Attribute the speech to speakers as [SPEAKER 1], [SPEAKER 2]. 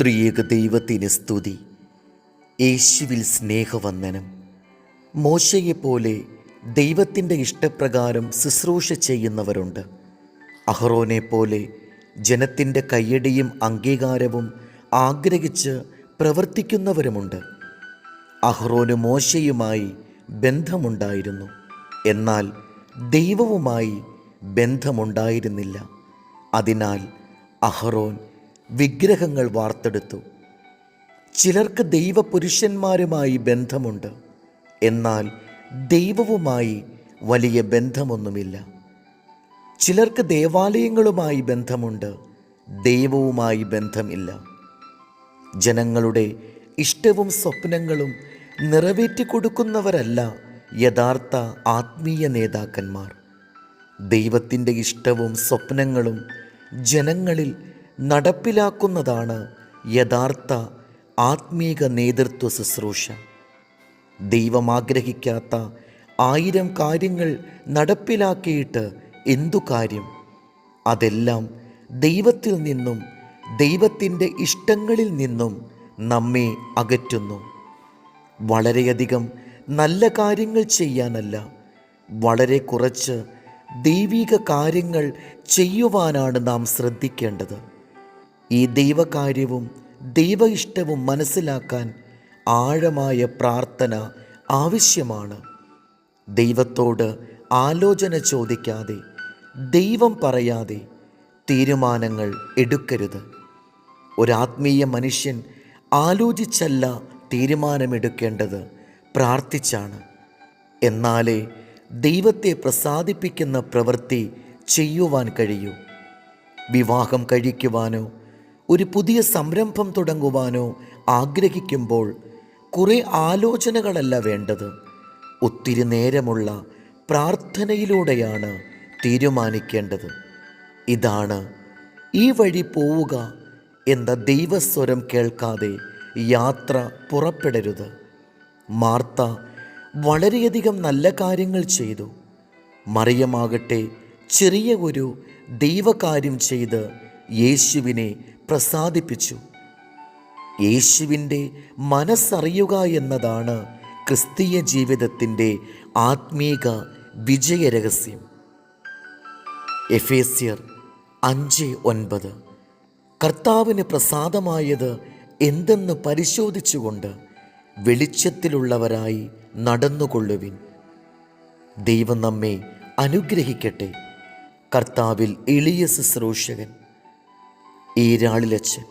[SPEAKER 1] ത്രിയേക ദൈവത്തിന് സ്തുതി യേശുവിൽ സ്നേഹവന്ദനം മോശയെപ്പോലെ ദൈവത്തിൻ്റെ ഇഷ്ടപ്രകാരം ശുശ്രൂഷ ചെയ്യുന്നവരുണ്ട് അഹ്റോനെ പോലെ ജനത്തിൻ്റെ കയ്യടിയും അംഗീകാരവും ആഗ്രഹിച്ച് പ്രവർത്തിക്കുന്നവരുമുണ്ട് അഹ്റോന് മോശയുമായി ബന്ധമുണ്ടായിരുന്നു എന്നാൽ ദൈവവുമായി ബന്ധമുണ്ടായിരുന്നില്ല അതിനാൽ അഹ്റോൻ വിഗ്രഹങ്ങൾ വാർത്തെടുത്തു ചിലർക്ക് ദൈവപുരുഷന്മാരുമായി ബന്ധമുണ്ട് എന്നാൽ ദൈവവുമായി വലിയ ബന്ധമൊന്നുമില്ല ചിലർക്ക് ദേവാലയങ്ങളുമായി ബന്ധമുണ്ട് ദൈവവുമായി ബന്ധമില്ല ജനങ്ങളുടെ ഇഷ്ടവും സ്വപ്നങ്ങളും നിറവേറ്റിക്കൊടുക്കുന്നവരല്ല യഥാർത്ഥ ആത്മീയ നേതാക്കന്മാർ ദൈവത്തിൻ്റെ ഇഷ്ടവും സ്വപ്നങ്ങളും ജനങ്ങളിൽ നടപ്പിലാക്കുന്നതാണ് യഥാർത്ഥ ആത്മീക നേതൃത്വ ശുശ്രൂഷ ദൈവം ആഗ്രഹിക്കാത്ത ആയിരം കാര്യങ്ങൾ നടപ്പിലാക്കിയിട്ട് എന്തു കാര്യം അതെല്ലാം ദൈവത്തിൽ നിന്നും ദൈവത്തിൻ്റെ ഇഷ്ടങ്ങളിൽ നിന്നും നമ്മെ അകറ്റുന്നു വളരെയധികം നല്ല കാര്യങ്ങൾ ചെയ്യാനല്ല വളരെ കുറച്ച് ദൈവിക കാര്യങ്ങൾ ചെയ്യുവാനാണ് നാം ശ്രദ്ധിക്കേണ്ടത് ഈ ദൈവകാര്യവും ദൈവ ഇഷ്ടവും മനസ്സിലാക്കാൻ ആഴമായ പ്രാർത്ഥന ആവശ്യമാണ് ദൈവത്തോട് ആലോചന ചോദിക്കാതെ ദൈവം പറയാതെ തീരുമാനങ്ങൾ എടുക്കരുത് ഒരാത്മീയ മനുഷ്യൻ ആലോചിച്ചല്ല തീരുമാനമെടുക്കേണ്ടത് പ്രാർത്ഥിച്ചാണ് എന്നാലേ ദൈവത്തെ പ്രസാദിപ്പിക്കുന്ന പ്രവൃത്തി ചെയ്യുവാൻ കഴിയൂ വിവാഹം കഴിക്കുവാനോ ഒരു പുതിയ സംരംഭം തുടങ്ങുവാനോ ആഗ്രഹിക്കുമ്പോൾ കുറേ ആലോചനകളല്ല വേണ്ടത് ഒത്തിരി നേരമുള്ള പ്രാർത്ഥനയിലൂടെയാണ് തീരുമാനിക്കേണ്ടത് ഇതാണ് ഈ വഴി പോവുക എന്ന ദൈവസ്വരം കേൾക്കാതെ യാത്ര പുറപ്പെടരുത് മാർത്ത വളരെയധികം നല്ല കാര്യങ്ങൾ ചെയ്തു മറിയമാകട്ടെ ചെറിയ ഒരു ദൈവകാര്യം ചെയ്ത് യേശുവിനെ പ്രസാദിപ്പിച്ചു യേശുവിൻ്റെ മനസ്സറിയുക എന്നതാണ് ക്രിസ്തീയ ജീവിതത്തിൻ്റെ ആത്മീക വിജയരഹസ്യം എഫേസ്യർ അഞ്ച് ഒൻപത് കർത്താവിന് പ്രസാദമായത് എന്തെന്ന് പരിശോധിച്ചുകൊണ്ട് വെളിച്ചത്തിലുള്ളവരായി നടന്നുകൊള്ളുവിൻ ദൈവം നമ്മെ അനുഗ്രഹിക്കട്ടെ കർത്താവിൽ എളിയ ശുശ്രൂഷകൻ ഈരാളിലച്ഛൻ